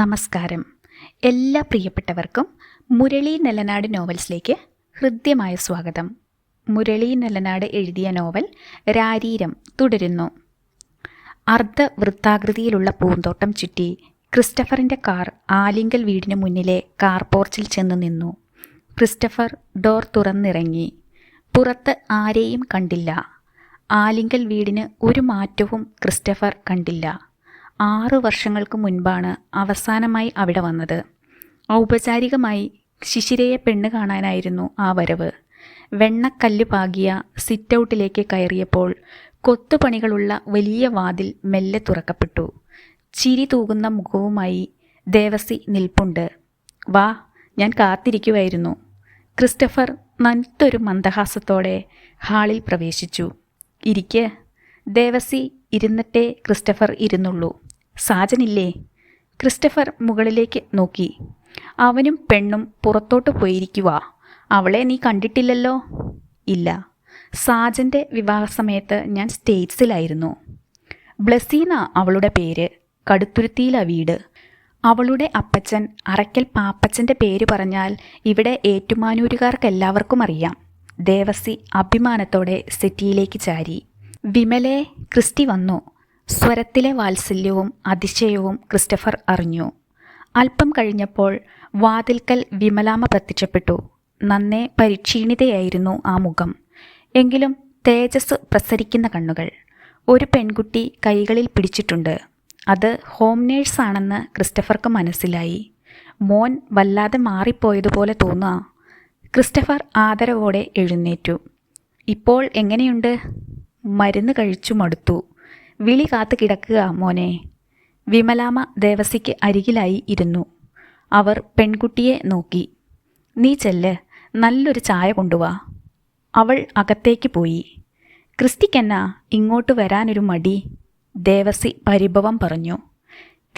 നമസ്കാരം. എല്ലാ പ്രിയപ്പെട്ടവർക്കും മുരളി നെല്ലനാട് നോവൽസിലേക്ക് ഹൃദ്യമായ സ്വാഗതം. മുരളി നെല്ലനാട് എഴുതിയ നോവൽ രാരീരം തുടരുന്നു. അർദ്ധ വൃത്താകൃതിയിലുള്ള പൂന്തോട്ടം ചുറ്റി ക്രിസ്റ്റഫറിന്റെ കാർ ആലിങ്കൽ വീടിന് മുന്നിലെ കാർ പോർച്ചിൽ ചെന്ന് നിന്നു. ക്രിസ്റ്റഫർ ഡോർ തുറന്നിറങ്ങി. പുറത്ത് ആരെയും കണ്ടില്ല. ആലിങ്കൽ വീടിന് ഒരു മാറ്റവും ക്രിസ്റ്റഫർ കണ്ടില്ല. ആറു വർഷങ്ങൾക്ക് മുൻപാണ് അവസാനമായി അവിടെ വന്നത്. ഔപചാരികമായി ശിശിരയെ പെണ്ണ് കാണാനായിരുന്നു ആ വരവ്. വെണ്ണക്കല്ല് പാകിയ സിറ്റൗട്ടിലേക്ക് കയറിയപ്പോൾ കൊത്തുപണികളുള്ള വലിയ വാതിൽ മെല്ലെ തുറക്കപ്പെട്ടു. ചിരി തൂകുന്ന മുഖവുമായി ദേവസി നിൽപ്പുണ്ട്. വാ ഞാൻ കാത്തിരിക്കുമായിരുന്നു ക്രിസ്റ്റഫർ നനുത്തൊരു മന്ദഹാസത്തോടെ ഹാളിൽ പ്രവേശിച്ചു. ഇരിക്കേ. ദേവസി ഇരുന്നിട്ടേ ക്രിസ്റ്റഫർ ഇരുന്നുള്ളൂ. സാജനില്ലേ? ക്രിസ്റ്റഫർ മുകളിലേക്ക് നോക്കി. അവനും പെണ്ണും പുറത്തോട്ട് പോയിരിക്കുക അവളെ നീ കണ്ടിട്ടില്ലല്ലോ? ഇല്ല. സാജന്റെ വിവാഹസമയത്ത് ഞാൻ സ്റ്റേറ്റ്സിലായിരുന്നു. ബ്ലസീന അവളുടെ പേര് കടുത്തുരുത്തിയില വീട്. അവളുടെ അപ്പച്ചൻ അറയ്ക്കൽ പാപ്പച്ചന്റെ പേര് പറഞ്ഞാൽ ഇവിടെ ഏറ്റുമാനൂരുകാർക്കെല്ലാവർക്കും അറിയാം. ദേവസി അഭിമാനത്തോടെ സെറ്റിയിലേക്ക് ചാരി. വിമലെ ക്രിസ്റ്റി വന്നു. സ്വരത്തിലെ വാത്സല്യവും അതിശയവും ക്രിസ്റ്റഫർ അറിഞ്ഞു. അല്പം കഴിഞ്ഞപ്പോൾ വാതിൽക്കൽ വിമലാമ പ്രത്യക്ഷപ്പെട്ടു. നന്നേ പരിക്ഷീണിതയായിരുന്നു ആ മുഖം. എങ്കിലും തേജസ് പ്രസരിക്കുന്ന കണ്ണുകൾ. ഒരു പെൺകുട്ടി കൈകളിൽ പിടിച്ചിട്ടുണ്ട്. അത് ഹോം നേഴ്സാണെന്ന് ക്രിസ്റ്റഫർക്ക് മനസ്സിലായി. മോൻ വല്ലാതെ മാറിപ്പോയതുപോലെ തോന്നുക. ക്രിസ്റ്റഫർ ആദരവോടെ എഴുന്നേറ്റു. ഇപ്പോൾ എങ്ങനെയുണ്ട്? മരുന്ന് കഴിച്ചു മടുത്തു. വിളി കാത്തു കിടക്കുക മോനെ. വിമലാമ ദേവസിക്ക് അരികിലായി ഇരുന്നു. അവർ പെൺകുട്ടിയെ നോക്കി. നീ ചെല്ല് നല്ലൊരു ചായ കൊണ്ടുവാ. അവൾ അകത്തേക്ക് പോയി. ക്രിസ്റ്റിക്കെന്നാ ഇങ്ങോട്ട് വരാനൊരു മടി ദേവസി പരിഭവം പറഞ്ഞു.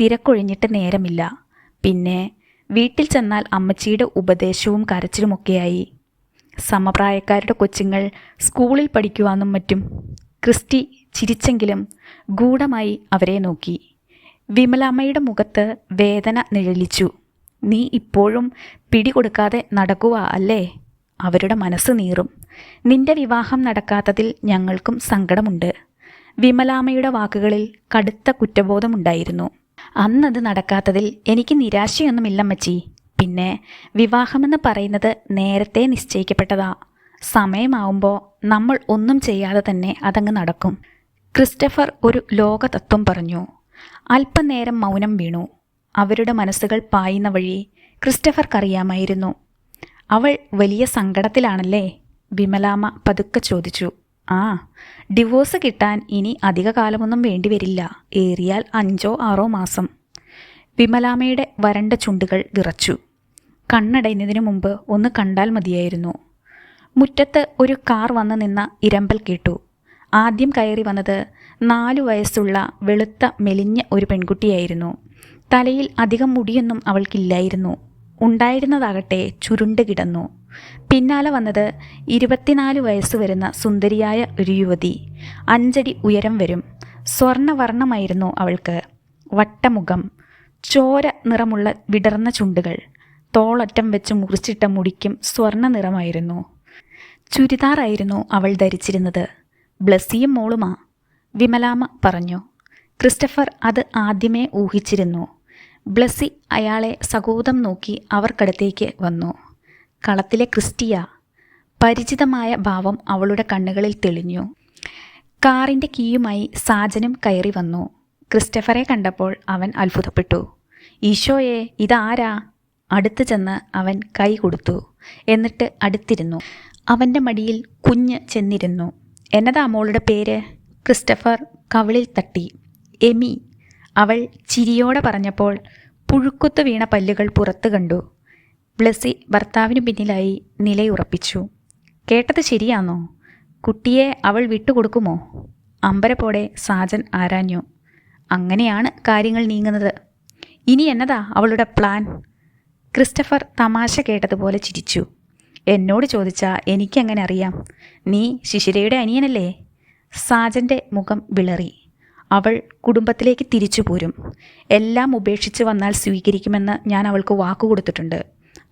തിരക്കൊഴിഞ്ഞിട്ട് നേരമില്ല. പിന്നെ വീട്ടിൽ ചെന്നാൽ അമ്മച്ചിയുടെ ഉപദേശവും കരച്ചിലുമൊക്കെയായി. സമപ്രായക്കാരുടെ കൊച്ചുങ്ങൾ സ്കൂളിൽ പഠിക്കുവാനും മറ്റും. ക്രിസ്റ്റി ചിരിച്ചെങ്കിലും ഗൂഢമായി അവരെ നോക്കി. വിമലാമ്മയുടെ മുഖത്ത് വേദന നിഴലിച്ചു. നീ ഇപ്പോഴും പിടികൊടുക്കാതെ നടക്കുക അല്ലേ? അവരുടെ മനസ്സ് നീറും. നിന്റെ വിവാഹം നടക്കാത്തതിൽ ഞങ്ങൾക്കും സങ്കടമുണ്ട് വിമലാമ്മയുടെ വാക്കുകളിൽ കടുത്ത കുറ്റബോധമുണ്ടായിരുന്നു. അന്നത് നടക്കാത്തതിൽ എനിക്ക് നിരാശയൊന്നുമില്ലമ്മച്ചി. പിന്നെ വിവാഹമെന്ന് പറയുന്നത് നേരത്തെ നിശ്ചയിക്കപ്പെട്ടതാ. സമയമാവുമ്പോൾ നമ്മൾ ഒന്നും ചെയ്യാതെ തന്നെ അതങ്ങ് നടക്കും. ക്രിസ്റ്റഫർ ഒരു ലോകതത്വം പറഞ്ഞു. അല്പനേരം മൗനം വീണു. അവരുടെ മനസ്സുകൾ പായുന്ന വഴി ക്രിസ്റ്റഫർക്കറിയാമായിരുന്നു. അവൾ വലിയ സങ്കടത്തിലാണല്ലേ? വിമലാമ്മ പതുക്കെ ചോദിച്ചു. ആ ഡിവോഴ്സ് കിട്ടാൻ ഇനി അധിക കാലമൊന്നും വേണ്ടിവരില്ല. ഏറിയാൽ അഞ്ചോ ആറോ മാസം. വിമലാമ്മയുടെ വരണ്ട ചുണ്ടുകൾ വിറച്ചു. കണ്ണടയുന്നതിനു മുമ്പ് ഒന്ന് കണ്ടാൽ മതിയായിരുന്നു. മുറ്റത്ത് ഒരു കാർ വന്ന് നിന്ന ഇരമ്പൽ കേട്ടു. ആദ്യം കയറി വന്നത് നാലു വയസ്സുള്ള വെളുത്ത മെലിഞ്ഞ ഒരു പെൺകുട്ടിയായിരുന്നു. തലയിൽ അധികം മുടിയൊന്നും അവൾക്കില്ലായിരുന്നു. ഉണ്ടായിരുന്നതാകട്ടെ ചുരുണ്ട് കിടന്നു. പിന്നാലെ വന്നത് ഇരുപത്തിനാല് വയസ്സ് വരുന്ന സുന്ദരിയായ ഒരു യുവതി. അഞ്ചടി ഉയരം വരും. സ്വർണവർണമായിരുന്നു അവൾക്ക്. വട്ടമുഖം. ചോര നിറമുള്ള വിടർന്ന ചുണ്ടുകൾ. തോളറ്റം വെച്ച് മുറിച്ചിട്ട മുടിക്കും സ്വർണ നിറമായിരുന്നു ചുരിദാറായിരുന്നു അവൾ ധരിച്ചിരുന്നത്. ബ്ലസ്സിയും മോളുമാ വിമലാമ്മ പറഞ്ഞു. ക്രിസ്റ്റഫർ അത് ആദ്യമേ ഊഹിച്ചിരുന്നു. ബ്ലസ്സി അയാളെ സകൂതം നോക്കി അവർക്കടുത്തേക്ക് വന്നു. കളത്തിലെ ക്രിസ്റ്റിയ പരിചിതമായ ഭാവം അവളുടെ കണ്ണുകളിൽ തെളിഞ്ഞു. കാറിന്റെ കീയുമായി സാജനും കയറി വന്നു. ക്രിസ്റ്റഫറെ കണ്ടപ്പോൾ അവൻ അത്ഭുതപ്പെട്ടു. ഈശോയെ ഇതാരാ? അടുത്ത് ചെന്ന് അവൻ കൈ കൊടുത്തു. എന്നിട്ട് അടുത്തിരുന്നു. അവന്റെ മടിയിൽ കുഞ്ഞ് ചെന്നിരുന്നു. എന്നതാ മോളുടെ പേര്? ക്രിസ്റ്റഫർ കവിളിൽ തട്ടി. എമി അവൾ ചിരിയോടെ പറഞ്ഞപ്പോൾ പുഴുക്കുത്തു വീണ പല്ലുകൾ പുറത്തു കണ്ടു. ബ്ലസ്സി ഭർത്താവിനു പിന്നിലായി നിലയുറപ്പിച്ചു കേട്ടത് ശരിയാണോ കുട്ടിയെ അവൾ വിട്ടുകൊടുക്കുമോ? അമ്പരപ്പോടെ സാജൻ ആരാഞ്ഞു. അങ്ങനെയാണ് കാര്യങ്ങൾ നീങ്ങുന്നത്. ഇനി എന്നതാ അവളുടെ പ്ലാൻ? ക്രിസ്റ്റഫർ തമാശ കേട്ടതുപോലെ ചിരിച്ചു. എന്നോട് ചോദിച്ചാൽ എനിക്കെങ്ങനെ അറിയാം? നീ ശിശിരയുടെ അനിയനല്ലേ? സാജന്റെ മുഖം വിളറി. അവൾ കുടുംബത്തിലേക്ക് തിരിച്ചു പോരും. എല്ലാം ഉപേക്ഷിച്ച് വന്നാൽ സ്വീകരിക്കുമെന്ന് ഞാൻ അവൾക്ക് വാക്കു കൊടുത്തിട്ടുണ്ട്.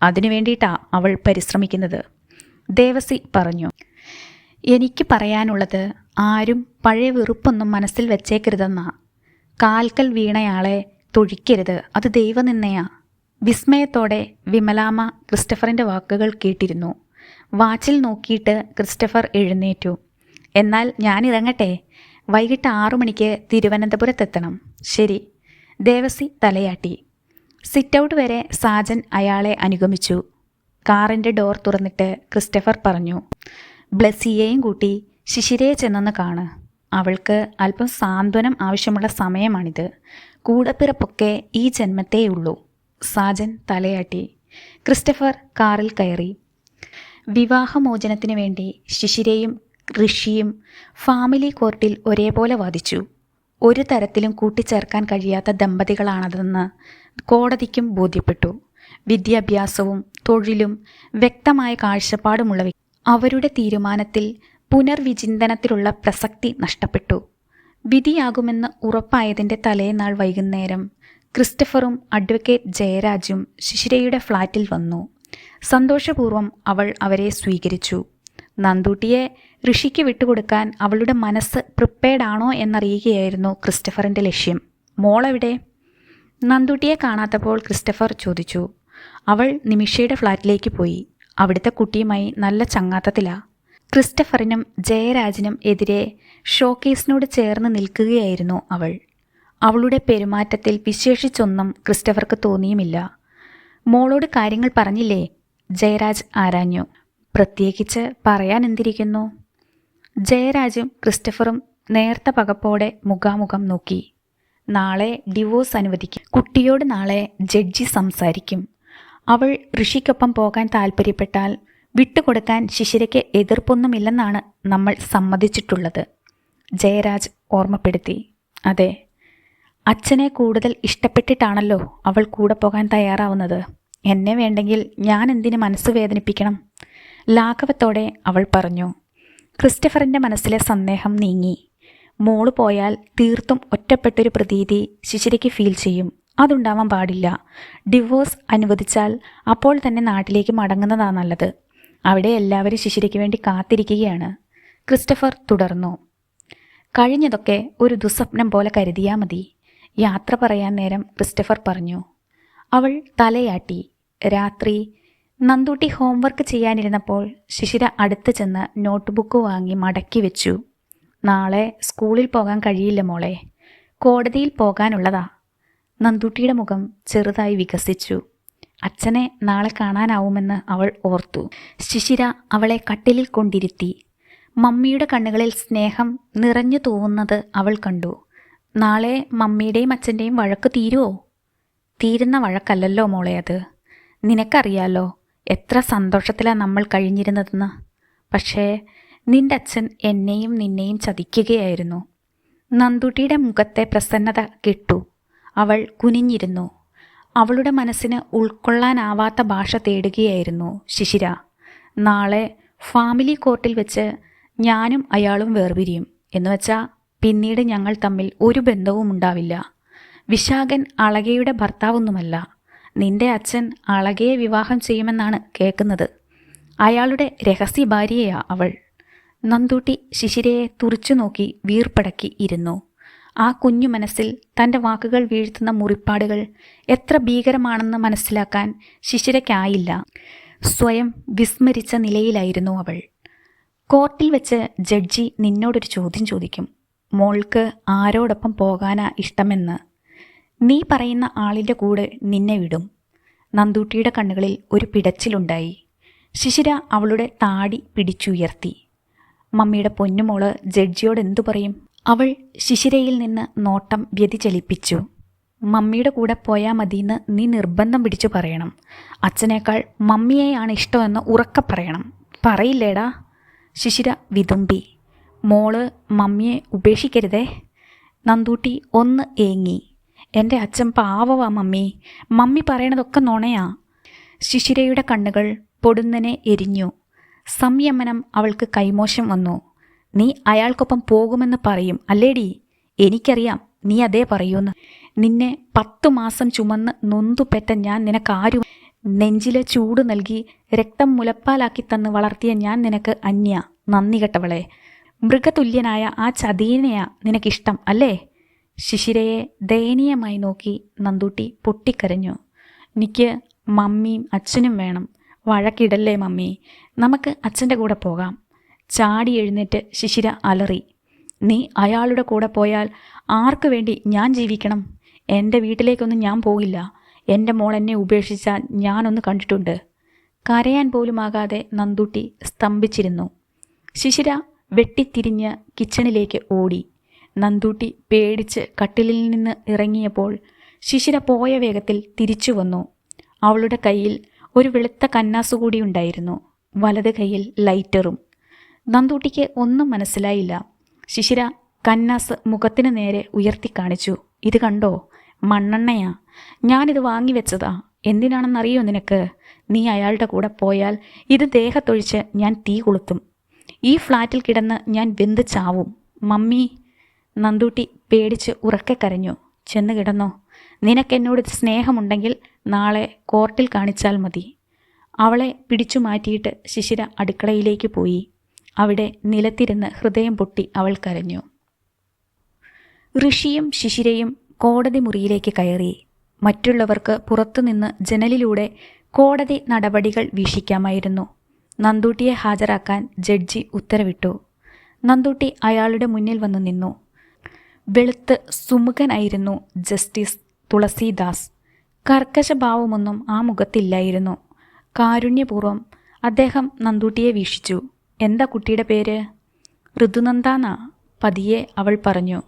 അതിനു വേണ്ടിയിട്ടാണ് അവൾ പരിശ്രമിക്കുന്നത്. ദേവസി പറഞ്ഞു എനിക്ക് പറയാനുള്ളത് ആരും പഴയ വെറുപ്പൊന്നും മനസ്സിൽ വെച്ചേക്കരുതെന്നാ. കാൽക്കൽ വീണയാളെ തൊഴിക്കരുത്. അത് ദൈവനിന്നയാ വിസ്മയത്തോടെ വിമലാമ ക്രിസ്റ്റഫറിന്റെ വാക്കുകൾ കേട്ടിരുന്നു. വാച്ചിൽ നോക്കിയിട്ട് ക്രിസ്റ്റഫർ എഴുന്നേറ്റു. എന്നാൽ ഞാൻ ഇറങ്ങട്ടെ? വൈകിട്ട് ആറു മണിക്ക് തിരുവനന്തപുരത്തെത്തണം. ശരി. ദേവസി തലയാട്ടി. സിറ്റ് ഔട്ട് വരെ സാജൻ അയാളെ അനുഗമിച്ചു. കാറിന്റെ ഡോർ തുറന്നിട്ട് ക്രിസ്റ്റഫർ പറഞ്ഞു. ബ്ലസ്സിയെയും കൂട്ടി ശിശിരയെ ചെന്നെന്ന് കാണ്. അവൾക്ക് അല്പം സാന്ത്വനം ആവശ്യമുള്ള സമയമാണിത്. കൂടപ്പിറപ്പൊക്കെ ഈ ജന്മത്തേയുള്ളൂ. സാജൻ തലയാട്ടി. ക്രിസ്റ്റഫർ കാറിൽ കയറി. വിവാഹമോചനത്തിനു വേണ്ടി ശിശിരയും ഋഷിയും ഫാമിലി കോർട്ടിൽ ഒരേപോലെ വാദിച്ചു. ഒരു തരത്തിലും കൂട്ടിച്ചേർക്കാൻ കഴിയാത്ത ദമ്പതികളാണതെന്ന് കോടതിക്കും ബോധ്യപ്പെട്ടു. വിദ്യാഭ്യാസവും തൊഴിലും വ്യക്തമായ കാഴ്ചപ്പാടുമുള്ള അവരുടെ തീരുമാനത്തിൽ പുനർവിചിന്തനത്തിലുള്ള പ്രസക്തി നഷ്ടപ്പെട്ടു. വിധിയാകുമെന്ന് ഉറപ്പായതിന്റെ തലേനാൾ വൈകുന്നേരം ക്രിസ്റ്റഫറും അഡ്വക്കേറ്റ് ജയരാജും ശിശിരയുടെ ഫ്ലാറ്റിൽ വന്നു. സന്തോഷപൂർവം അവൾ അവരെ സ്വീകരിച്ചു. നന്ദൂട്ടിയെ ഋഷിക്ക് വിട്ടുകൊടുക്കാൻ അവളുടെ മനസ്സ് പ്രിപ്പയർഡ് ആണോ എന്നറിയുകയായിരുന്നു ക്രിസ്റ്റഫറിന്റെ ലക്ഷ്യം. മോളെവിടെ? നന്ദൂട്ടിയെ കാണാത്തപ്പോൾ ക്രിസ്റ്റഫർ ചോദിച്ചു. അവൾ നിമിഷയുടെ ഫ്ലാറ്റിലേക്ക് പോയി. അവിടുത്തെ കുട്ടിയുമായി നല്ല ചങ്ങാത്തത്തിലാ. ക്രിസ്റ്റഫറിനും ജയരാജിനും എതിരെ ഷോക്കേസിനോട് ചേർന്ന് നിൽക്കുകയായിരുന്നു അവൾ. അവളുടെ പെരുമാറ്റത്തിൽ വിശേഷിച്ചൊന്നും ക്രിസ്റ്റഫർക്ക് തോന്നിയുമില്ല. മോളോട് കാര്യങ്ങൾ പറഞ്ഞില്ലേ? ജയരാജ് ആരാഞ്ഞു. പ്രത്യേകിച്ച് പറയാൻ എന്തിരിക്കുന്നു ജയരാജും ക്രിസ്റ്റഫറും നേർത്ത പകപ്പോടെ മുഖാമുഖം നോക്കി. നാളെ ഡിവോഴ്സ് അനുവദിക്കും. കുട്ടിയോട് നാളെ ജഡ്ജി സംസാരിക്കും. അവൾ ഋഷിക്കൊപ്പം പോകാൻ താൽപ്പര്യപ്പെട്ടാൽ വിട്ടുകൊടുക്കാൻ ശിശിരയ്ക്ക് എതിർപ്പൊന്നുമില്ലെന്നാണ് നമ്മൾ സമ്മതിച്ചിട്ടുള്ളത്. ജയരാജ് ഓർമ്മപ്പെടുത്തി. അതെ അച്ഛനെ കൂടുതൽ ഇഷ്ടപ്പെട്ടിട്ടാണല്ലോ അവൾ കൂടെ പോകാൻ തയ്യാറാവുന്നത്. എന്നെ വേണ്ടെങ്കിൽ ഞാൻ എന്തിന് മനസ്സ് വേദനിപ്പിക്കണം? ലാഘവത്തോടെ അവൾ പറഞ്ഞു. ക്രിസ്റ്റഫറിന്റെ മനസ്സിലെ സന്ദേഹം നീങ്ങി. മോൾ പോയാൽ തീർത്തും ഒറ്റപ്പെട്ടൊരു പ്രതീതി ശിശിരയ്ക്ക് ഫീൽ ചെയ്യും. അതുണ്ടാവാൻ പാടില്ല. ഡിവോഴ്സ് അനുവദിച്ചാൽ അപ്പോൾ തന്നെ നാട്ടിലേക്ക് മടങ്ങുന്നതാണ് നല്ലത്. അവിടെ എല്ലാവരും ശിശിരയ്ക്ക് വേണ്ടി കാത്തിരിക്കുകയാണ്. ക്രിസ്റ്റഫർ തുടർന്നു. കഴിഞ്ഞതൊക്കെ ഒരു ദുസ്വപ്നം പോലെ കരുതിയാൽ മതി. യാത്ര പറയാൻ നേരം ക്രിസ്റ്റഫർ പറഞ്ഞു അവൾ തലയാട്ടി. രാത്രി നന്ദൂട്ടി ഹോംവർക്ക് ചെയ്യാനിരുന്നപ്പോൾ ശിശിര അടുത്ത് ചെന്ന് നോട്ട്ബുക്ക് വാങ്ങി മടക്കി വെച്ചു. നാളെ സ്കൂളിൽ പോകാൻ കഴിയില്ല മോളെ. കോടതിയിൽ പോകാനുള്ളതാ. നന്ദൂട്ടിയുടെ മുഖം ചെറുതായി വികസിച്ചു. അച്ഛനെ നാളെ കാണാനാവുമെന്ന് അവൾ ഓർത്തു. ശിശിര അവളെ കട്ടിലിൽ കൊണ്ടിരുത്തി. മമ്മിയുടെ കണ്ണുകളിൽ സ്നേഹം നിറഞ്ഞു തൂവുന്നത് അവൾ കണ്ടു. നാളെ മമ്മിയുടെയും അച്ഛന്റെയും വഴക്ക് തീരുമോ തീരുന്ന വഴക്കല്ലല്ലോ മോളെ അത്. നിനക്കറിയാലോ എത്ര സന്തോഷത്തിലാണ് നമ്മൾ കഴിഞ്ഞിരുന്നതെന്ന്. പക്ഷേ നിന്റെ അച്ഛൻ എന്നെയും നിന്നെയും ചതിക്കുകയായിരുന്നു. നന്ദുട്ടിയുടെ മുഖത്തെ പ്രസന്നത കിട്ടു. അവൾ കുനിഞ്ഞിരുന്നു. അവളുടെ മനസ്സിന് ഉൾക്കൊള്ളാനാവാത്ത ഭാഷ തേടുകയായിരുന്നു ശിശിര. നാളെ ഫാമിലി കോർട്ടിൽ വെച്ച് ഞാനും അയാളും വേർപിരിയും. എന്നുവെച്ചാൽ പിന്നീട് ഞങ്ങൾ തമ്മിൽ ഒരു ബന്ധവും ഉണ്ടാവില്ല. വിശാഖൻ അളകയുടെ ഭർത്താവൊന്നുമല്ല. നിന്റെ അച്ഛൻ അളകയെ വിവാഹം ചെയ്യുമെന്നാണ് കേൾക്കുന്നത്. അയാളുടെ രഹസ്യ ഭാര്യയാ അവൾ. നന്ദൂട്ടി ശിശിരയെ തുറിച്ചു നോക്കി വീർപ്പടക്കി ഇരുന്നു. ആ കുഞ്ഞു മനസ്സിൽ തന്റെ വാക്കുകൾ വീഴ്ത്തുന്ന മുറിപ്പാടുകൾ എത്ര ഭീകരമാണെന്ന് മനസ്സിലാക്കാൻ ശിശിരയ്ക്കായില്ല. സ്വയം വിസ്മരിച്ച നിലയിലായിരുന്നു അവൾ. കോർട്ടിൽ വെച്ച് ജഡ്ജി നിന്നോടൊരു ചോദ്യം ചോദിക്കും. മോൾക്ക് ആരോടൊപ്പം പോകാനാ ഇഷ്ടമെന്ന്. നീ പറയുന്ന ആളിന്റെ കൂടെ നിന്നെ വിടും. നന്ദൂട്ടിയുടെ കണ്ണുകളിൽ ഒരു പിടച്ചിലുണ്ടായി. ശിശിര അവളുടെ താടി പിടിച്ചുയർത്തി. മമ്മിയുടെ പൊന്നുമോൾ ജഡ്ജിയോട് എന്തു പറയും? അവൾ ശിശിരയിൽ നിന്ന് നോട്ടം വ്യതിചലിപ്പിച്ചു. മമ്മിയുടെ കൂടെ പോയാൽ മതിയെന്ന് നീ നിർബന്ധം പിടിച്ചു പറയണം. അച്ഛനേക്കാൾ മമ്മിയെയാണ് ഇഷ്ടമെന്ന് ഉറക്കെ പറയണം. പറയില്ലേടാ? ശിശിര വിതുമ്പി. മോൾ മമ്മിയെ ഉപേക്ഷിക്കരുതേ. നന്ദൂട്ടി ഒന്ന് ഏങ്ങി. എന്റെ അച്ഛൻ പാവവാ മമ്മി. മമ്മി പറയണതൊക്കെ നുണയാ. ശിശിരയുടെ കണ്ണുകൾ പൊടുന്നനെ എരിഞ്ഞു. സംയമനം അവൾക്ക് കൈമോശം വന്നു. നീ അയാൾക്കൊപ്പം പോകുമെന്ന് പറയും അല്ലേടി? എനിക്കറിയാം നീ അതേ പറയൂന്ന്. നിന്നെ പത്തു മാസം ചുമന്ന് നൊന്തുപെറ്റ ഞാൻ നിനക്കാരും നെഞ്ചിലെ ചൂട് നൽകി രക്തം മുലപ്പാലാക്കി തന്ന് വളർത്തിയ ഞാൻ നിനക്ക് അന്യ. നന്ദി കെട്ടവളെ. മൃഗതുല്യനായ ആ ചതീനയാ നിനക്കിഷ്ടം അല്ലേ? ശിശിരയെ ദയനീയമായി നോക്കി നന്ദൂട്ടി പൊട്ടിക്കരഞ്ഞു. എനിക്ക് മമ്മിയും അച്ഛനും വേണം. വഴക്കിടല്ലേ മമ്മി. നമുക്ക് അച്ഛന്റെ കൂടെ പോകാം. ചാടി എഴുന്നേറ്റ് ശിശിര അലറി. നീ അയാളുടെ കൂടെ പോയാൽ ആർക്കു വേണ്ടി ഞാൻ ജീവിക്കണം? എന്റെ വീട്ടിലേക്കൊന്നും ഞാൻ പോകില്ല. എന്റെ മോൾ എന്നെ ഉപേക്ഷിച്ചാൽ ഞാനൊന്ന് കണ്ടിട്ടുണ്ട്. കരയാൻ പോലുമാകാതെ നന്ദൂട്ടി സ്തംഭിച്ചിരുന്നു. ശിശിര വെട്ടിത്തിരിഞ്ഞ് കിച്ചണിലേക്ക് ഓടി. നന്ദൂട്ടി പേടിച്ച് കട്ടിലിൽ നിന്ന് ഇറങ്ങിയപ്പോൾ ശിശിര പോയ വേഗത്തിൽ തിരിച്ചു വന്നു. അവളുടെ കയ്യിൽ ഒരു വെളുത്ത കന്നാസ് കൂടി ഉണ്ടായിരുന്നു. വലത് കൈയിൽ ലൈറ്ററും. നന്ദൂട്ടിക്ക് ഒന്നും മനസ്സിലായില്ല. ശിശിര കന്നാസ് മുഖത്തിന് നേരെ ഉയർത്തി കാണിച്ചു. ഇത് കണ്ടോ? മണ്ണെണ്ണയാ. ഞാനിത് വാങ്ങിവെച്ചതാ എന്തിനാണെന്നറിയോ നിനക്ക്? നീ അയാളുടെ കൂടെ പോയാൽ ഇത് ദേഹത്തൊഴിച്ച് ഞാൻ തീ കൊളുത്തും. ഈ ഫ്ലാറ്റിൽ കിടന്ന് ഞാൻ വെന്ത് ചാവും. മമ്മി നന്ദൂട്ടി പേടിച്ച് ഉറക്കെ കരഞ്ഞു. ചെന്ന് കിടന്നോ? നിനക്കെന്നോട് സ്നേഹമുണ്ടെങ്കിൽ നാളെ കോർട്ടിൽ കാണിച്ചാൽ മതി. അവളെ പിടിച്ചു മാറ്റിയിട്ട് ശിശിര അടുക്കളയിലേക്ക് പോയി. അവിടെ നിലത്തിരുന്ന് ഹൃദയം പൊട്ടി അവൾ കരഞ്ഞു. ഋഷിയും ശിശിരയും കോടതി മുറിയിലേക്ക് കയറി. മറ്റുള്ളവർക്ക് പുറത്തുനിന്ന് ജനലിലൂടെ കോടതി നടപടികൾ വീക്ഷിക്കാമായിരുന്നു. നന്ദൂട്ടിയെ ഹാജരാക്കാൻ ജഡ്ജി ഉത്തരവിട്ടു. നന്ദൂട്ടി അയാളുടെ മുന്നിൽ വന്നു നിന്നു. വെളുത്ത് സുമുഖനായിരുന്നു ജസ്റ്റിസ് തുളസീദാസ്. കർക്കശഭാവമൊന്നും ആ മുഖത്തില്ലായിരുന്നു. കാരുണ്യപൂർവം അദ്ദേഹം നന്ദൂട്ടിയെ വീക്ഷിച്ചു. എന്താ കുട്ടിയുടെ പേര്? ഋതുനന്ദാന പതിയെ അവൾ പറഞ്ഞു.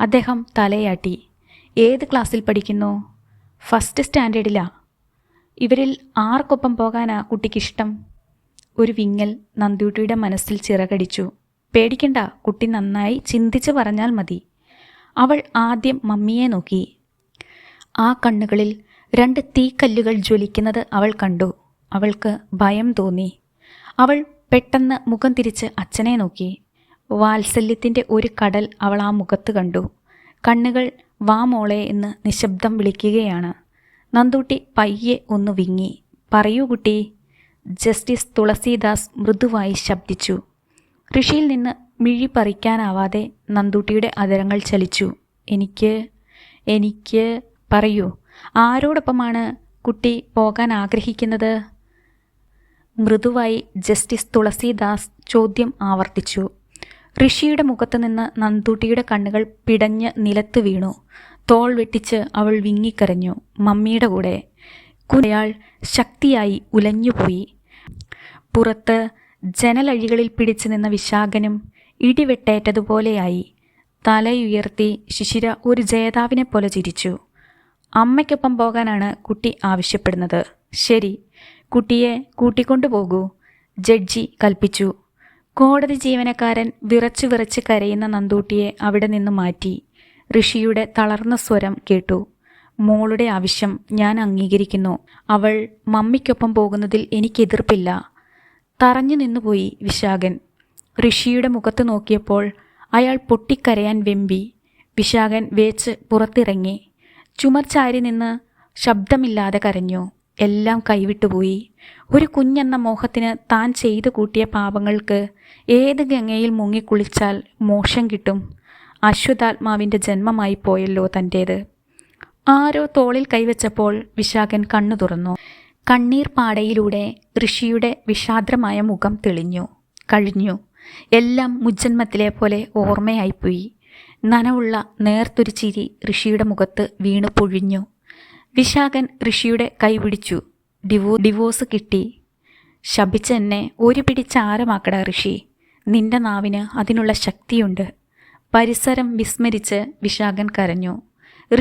അദ്ദേഹം തലയാട്ടി. ഏത് ക്ലാസ്സിൽ പഠിക്കുന്നു? ഫസ്റ്റ് സ്റ്റാൻഡേർഡിലാ. ഇവരിൽ ആർക്കൊപ്പം പോകാനാ കുട്ടിക്കിഷ്ടം? ഒരു വിങ്ങൽ നന്ദൂട്ടിയുടെ മനസ്സിൽ ചിറകടിച്ചു. പേടിക്കണ്ട കുട്ടി നന്നായി ചിന്തിച്ച് പറഞ്ഞാൽ മതി. അവൾ ആദ്യം മമ്മിയെ നോക്കി. ആ കണ്ണുകളിൽ രണ്ട് തീക്കല്ലുകൾ ജ്വലിക്കുന്നത് അവൾ കണ്ടു. അവൾക്ക് ഭയം തോന്നി. അവൾ പെട്ടെന്ന് മുഖം തിരിച്ച് അച്ഛനെ നോക്കി. വാത്സല്യത്തിന്റെ ഒരു കടൽ അവൾ ആ മുഖത്ത് കണ്ടു. കണ്ണുകൾ വാ മോളെ എന്ന് നിശബ്ദം വിളിക്കുകയാണ്. നന്ദൂട്ടി പയ്യെ ഒന്ന് വിങ്ങി. പറയൂ കുട്ടി ജസ്റ്റിസ് തുളസീദാസ് മൃദുവായി ശബ്ദിച്ചു. ഋഷിയിൽ നിന്ന് മിഴി പറിക്കാനാവാതെ നന്ദൂട്ടിയുടെ അതരങ്ങൾ ചലിച്ചു. എനിക്ക് എനിക്ക് പറയൂ ആരോടൊപ്പമാണ് കുട്ടി പോകാൻ ആഗ്രഹിക്കുന്നത്? മൃദുവായി ജസ്റ്റിസ് തുളസീദാസ് ചോദ്യം ആവർത്തിച്ചു. ഋഷിയുടെ മുഖത്ത് നിന്ന് നന്ദൂട്ടിയുടെ കണ്ണുകൾ പിടഞ്ഞ് നിലത്ത് വീണു. തോൾ വെട്ടിച്ച് അവൾ വിങ്ങിക്കരഞ്ഞു മമ്മിയുടെ കൂടെ. കുയാൾ ശക്തിയായി ഉലഞ്ഞുപോയി. പുറത്ത് ജനലഴികളിൽ പിടിച്ചു നിന്ന വിശാഖനും ഇടിവെട്ടേറ്റതുപോലെയായി തലയുയർത്തി ശിശിര ഒരു ജേതാവിനെ പോലെ ചിരിച്ചു. അമ്മയ്ക്കൊപ്പം പോകാനാണ് കുട്ടി ആവശ്യപ്പെടുന്നത്. ശരി കുട്ടിയെ കൂട്ടിക്കൊണ്ടുപോകൂ ജഡ്ജി കൽപ്പിച്ചു. കോടതി ജീവനക്കാരൻ വിറച്ചു വിറച്ച് കരയുന്ന നന്ദൂട്ടിയെ അവിടെ നിന്ന് മാറ്റി. ഋഷിയുടെ തളർന്ന സ്വരം കേട്ടു. മോളുടെ ആവശ്യം ഞാൻ അംഗീകരിക്കുന്നു. അവൾ മമ്മിക്കൊപ്പം പോകുന്നതിൽ എനിക്കെതിർപ്പില്ല. തറഞ്ഞു നിന്നുപോയി വിശാഖൻ. ഋഷിയുടെ മുഖത്ത് നോക്കിയപ്പോൾ അയാൾ പൊട്ടിക്കരയാൻ വെമ്പി. വിശാഖൻ വേച്ച് പുറത്തിറങ്ങി. ചുമർ ചാരി നിന്ന് ശബ്ദമില്ലാതെ കരഞ്ഞു. എല്ലാം കൈവിട്ടുപോയി ഒരു കുഞ്ഞെന്ന മോഹത്തിന് താൻ ചെയ്തു കൂട്ടിയ പാപങ്ങൾക്ക് ഏത് ഗംഗയിൽ മുങ്ങിക്കുളിച്ചാൽ മോശം കിട്ടും? അശ്വതാത്മാവിന്റെ ജന്മമായി പോയല്ലോ തന്റേത് ആരോ തോളിൽ കൈവച്ചപ്പോൾ വിശാഖൻ കണ്ണു തുറന്നു. കണ്ണീർ പാടയിലൂടെ ഋഷിയുടെ വിഷാദ്രമായ മുഖം തെളിഞ്ഞു കഴിഞ്ഞു. എല്ലാം മുജ്ജന്മത്തിലെ പോലെ ഓർമ്മയായിപ്പോയി. നനവുള്ള നേർത്തൊരു ചിരി ഋഷിയുടെ മുഖത്ത് വീണു പൊഴിഞ്ഞു. വിശാഖൻ ഋഷിയുടെ കൈപിടിച്ചു ഡിവോ ഡിവോഴ്സ് കിട്ടി. ശപിച്ച എന്നെ ഒരു പിടി ചാരമാക്കട ഋഷി. നിന്റെ നാവിന് അതിനുള്ള ശക്തിയുണ്ട്. പരിസരം വിസ്മരിച്ച് വിശാഖൻ കരഞ്ഞു.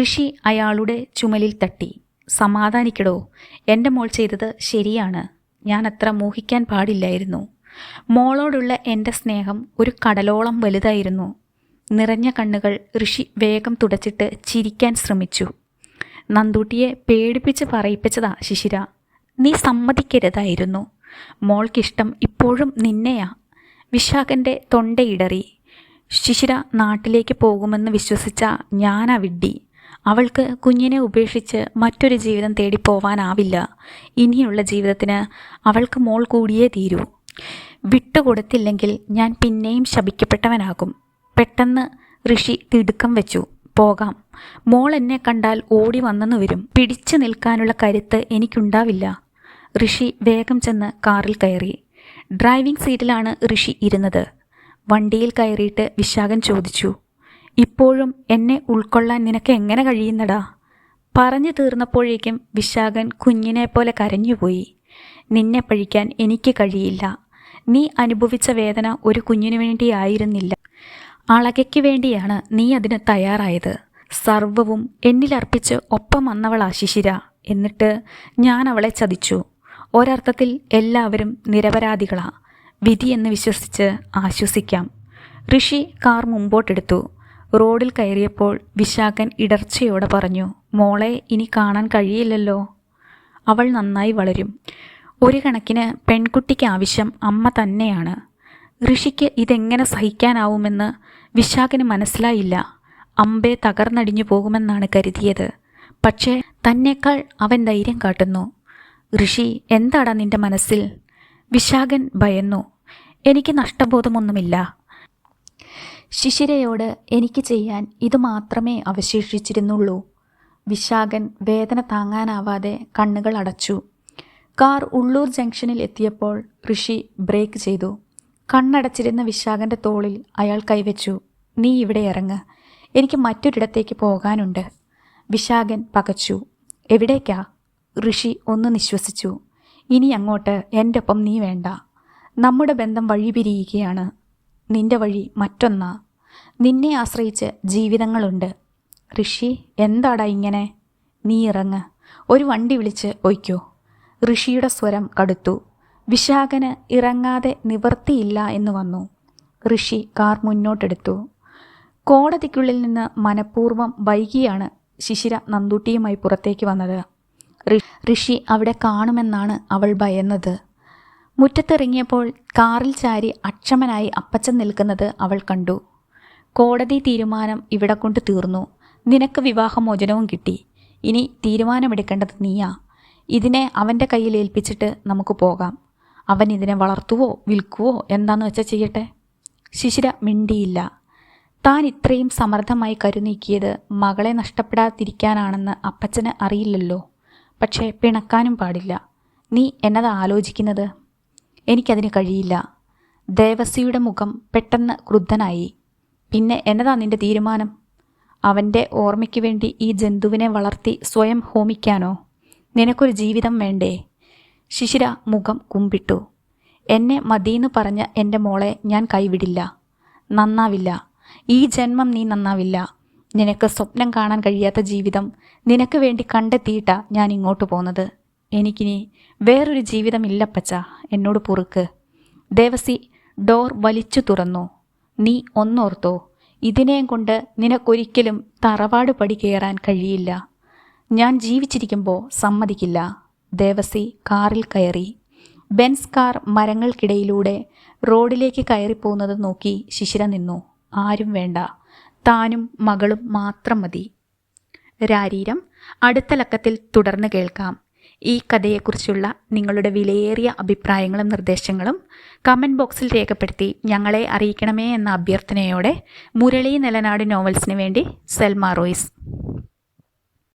ഋഷി അയാളുടെ ചുമലിൽ തട്ടി. സമാധാനിക്കടോ. എന്റെ മോൾ ചെയ്തത് ശരിയാണ്. ഞാൻ അത്ര മോഹിക്കാൻ പാടില്ലായിരുന്നു. മോളോടുള്ള എന്റെ സ്നേഹം ഒരു കടലോളം വലുതായിരുന്നു. നിറഞ്ഞ കണ്ണുകൾ ഋഷി വേഗം തുടച്ചിട്ട് ചിരിക്കാൻ ശ്രമിച്ചു. നന്ദൂട്ടിയെ പേടിപ്പിച്ച് പറയിപ്പിച്ചതാ ശിശിര. നീ സമ്മതിക്കരുതായിരുന്നു. മോൾക്കിഷ്ടം ഇപ്പോഴും നിന്നെയാ. വിശാഖന്റെ തൊണ്ടയിടറി. ശിശിര നാട്ടിലേക്ക് പോകുമെന്ന് വിശ്വസിച്ച ഞാനാ വിഡ്ഢി അവൾക്ക് കുഞ്ഞിനെ ഉപേക്ഷിച്ച് മറ്റൊരു ജീവിതം തേടി പോവാനാവില്ല. ഇനിയുള്ള ജീവിതത്തിന് അവൾക്ക് മോൾ കൂടിയേ തീരൂ. വിട്ടുകൊടുത്തില്ലെങ്കിൽ ഞാൻ പിന്നെയും ശപിക്കപ്പെട്ടവനാകും. പെട്ടെന്ന് ഋഷി തിടുക്കം വെച്ചു. പോകാം. മോൾ എന്നെ കണ്ടാൽ ഓടി വന്നെന്ന് വരും. പിടിച്ചു നിൽക്കാനുള്ള കരുത്ത് എനിക്കുണ്ടാവില്ല. ഋഷി വേഗം ചെന്ന് കാറിൽ കയറി. ഡ്രൈവിംഗ് സീറ്റിലാണ് ഋഷി ഇരുന്നത്. വണ്ടിയിൽ കയറിയിട്ട് വിശാഖൻ ചോദിച്ചു ഇപ്പോഴും എന്നെ ഉൾക്കൊള്ളാൻ നിനക്ക് എങ്ങനെ കഴിയുന്നടാ? പറഞ്ഞു തീർന്നപ്പോഴേക്കും വിശാഖൻ കുഞ്ഞിനെ പോലെ കരഞ്ഞുപോയി. നിന്നെ പഴിക്കാൻ എനിക്ക് കഴിയില്ല. നീ അനുഭവിച്ച വേദന ഒരു കുഞ്ഞിനു വേണ്ടിയായിരുന്നില്ല അളകയ്ക്ക് വേണ്ടിയാണ് നീ അതിന് തയ്യാറായത്. സർവവും എന്നിലർപ്പിച്ച് ഒപ്പം വന്നവൾ ആശിശിര എന്നിട്ട് ഞാൻ അവളെ ചതിച്ചു. ഒരർത്ഥത്തിൽ എല്ലാവരും നിരപരാധികളാ. വിധി എന്ന് വിശ്വസിച്ച് ആശ്വസിക്കാം. ഋഷി കാർ മുമ്പോട്ടെടുത്തു. റോഡിൽ കയറിയപ്പോൾ വിശാഖൻ ഇടർച്ചയോടെ പറഞ്ഞു മോളെ ഇനി കാണാൻ കഴിയില്ലല്ലോ. അവൾ നന്നായി വളരും. ഒരു കണക്കിന് പെൺകുട്ടിക്ക് ആവശ്യം അമ്മ തന്നെയാണ്. ഋഷിക്ക് ഇതെങ്ങനെ സഹിക്കാനാവുമെന്ന് വിശാഖന് മനസ്സിലായില്ല. അമ്പെ തകർന്നടിഞ്ഞു പോകുമെന്നാണ് കരുതിയത്. പക്ഷേ തന്നേക്കാൾ അവൻ ധൈര്യം കാട്ടുന്നു. ഋഷി എന്താടാ നിന്റെ മനസ്സിൽ? വിശാഖൻ ഭയന്നു. എനിക്ക് നഷ്ടബോധമൊന്നുമില്ല. ശിശിരയോട് എനിക്ക് ചെയ്യാൻ ഇത് മാത്രമേ അവശേഷിച്ചിരുന്നുള്ളൂ. വിശാഖൻ വേദന താങ്ങാനാവാതെ കണ്ണുകൾ അടച്ചു. കാർ ഉള്ളൂർ ജംഗ്ഷനിൽ എത്തിയപ്പോൾ ഋഷി ബ്രേക്ക് ചെയ്തു. കണ്ണടച്ചിരുന്ന വിശാഖന്റെ തോളിൽ അയാൾ കൈവച്ചു. നീ ഇവിടെ ഇറങ്ങ്. എനിക്ക് മറ്റൊരിടത്തേക്ക് പോകാനുണ്ട്. വിശാഖൻ പകച്ചു. എവിടേക്കാ? ഋഷി ഒന്ന് നിശ്വസിച്ചു. ഇനി അങ്ങോട്ട് എന്റെ ഒപ്പം നീ വേണ്ട. നമ്മുടെ ബന്ധം വഴി പിരിയുകയാണ് നിന്റെ വഴി മറ്റൊന്നാ. നിന്നെ ആശ്രയിച്ച് ജീവിതങ്ങളുണ്ട്. ഋഷി എന്താടാ ഇങ്ങനെ? നീ ഇറങ്ങ്. ഒരു വണ്ടി വിളിച്ച് ഒയ്ക്കോ ഋഷിയുടെ സ്വരം കടുത്തു. വിശാഖന് ഇറങ്ങാതെ നിവർത്തിയില്ല എന്ന് വന്നു. ഋഷി കാർ മുന്നോട്ടെടുത്തു. കോടതിക്കുള്ളിൽ നിന്ന് മനഃപൂർവം വൈകിയാണ് ശിശിര നന്ദൂട്ടിയുമായി പുറത്തേക്ക് വന്നത്. ഋഷി അവിടെ കാണുമെന്നാണ് അവൾ ഭയന്നത്. മുറ്റത്തിറങ്ങിയപ്പോൾ കാറിൽ ചാരി അക്ഷമനായി അപ്പച്ചൻ നിൽക്കുന്നത് അവൾ കണ്ടു. കോടതി തീരുമാനം ഇവിടെ കൊണ്ട് തീർന്നു. നിനക്ക് വിവാഹമോചനവും കിട്ടി. ഇനി തീരുമാനമെടുക്കേണ്ടത് നീയാ. ഇതിനെ അവന്റെ കയ്യിൽ ഏൽപ്പിച്ചിട്ട് നമുക്ക് പോകാം. അവൻ ഇതിനെ വളർത്തുവോ വിൽക്കുവോ എന്താന്ന് വെച്ചാൽ ചെയ്യട്ടെ? ശിശിര മിണ്ടിയില്ല. താൻ ഇത്രയും സമർത്ഥമായി കരുനീക്കിയത് മകളെ നഷ്ടപ്പെടാതിരിക്കാനാണെന്ന് അപ്പച്ചന് അറിയില്ലല്ലോ. പക്ഷേ പിണക്കാനും പാടില്ല. നീ എന്നതാ ആലോചിക്കുന്നത്? എനിക്കതിന് കഴിയില്ല. ദേവസിയുടെ മുഖം പെട്ടെന്ന് ക്രുദ്ധനായി. പിന്നെ എന്നതാ നിന്റെ തീരുമാനം? അവന്റെ ഓർമ്മയ്ക്ക് വേണ്ടി ഈ ജന്തുവിനെ വളർത്തി സ്വയം ഹോമിക്കാനോ? നിനക്കൊരു ജീവിതം വേണ്ടേ? ശിശിര മുഖം കുമ്പിട്ടു. എന്നെ മതിയെന്ന് പറഞ്ഞ എന്റെ മോളെ ഞാൻ കൈവിടില്ല. നന്നാവില്ല. ഈ ജന്മം നീ നന്നാവില്ല. നിനക്ക് സ്വപ്നം കാണാൻ കഴിയാത്ത ജീവിതം നിനക്ക് വേണ്ടി കണ്ടെത്തിയിട്ടാ ഞാൻ ഇങ്ങോട്ട് പോന്നത്. എനിക്കിനി വേറൊരു ജീവിതമില്ലപ്പച്ച എന്നോട് പൊറുക്ക്. ദേവസി ഡോർ വലിച്ചു തുറന്നു. നീ ഒന്നോർത്തോ ഇതിനെയും കൊണ്ട് നിനക്കൊരിക്കലും തറവാട് പടി കയറാൻ കഴിയില്ല. ഞാൻ ജീവിച്ചിരിക്കുമ്പോൾ സമ്മതിക്കില്ല. ദേവസി കാറിൽ കയറി. ബെൻസ് കാർ മരങ്ങൾക്കിടയിലൂടെ റോഡിലേക്ക് കയറിപ്പോകുന്നത് നോക്കി ശിശിര നിന്നു. ആരും വേണ്ട. താനും മകളും മാത്രം മതി. രാരീരം അടുത്ത ലക്കത്തിൽ തുടർന്ന് കേൾക്കാം. ഈ കഥയെക്കുറിച്ചുള്ള നിങ്ങളുടെ വിലയേറിയ അഭിപ്രായങ്ങളും നിർദ്ദേശങ്ങളും കമന്റ് ബോക്സിൽ രേഖപ്പെടുത്തി ഞങ്ങളെ അറിയിക്കണമേ എന്ന അഭ്യർത്ഥനയോടെ മുരളി നിലനാട് നോവൽസിന് വേണ്ടി സെൽമാ റോയ്സ്.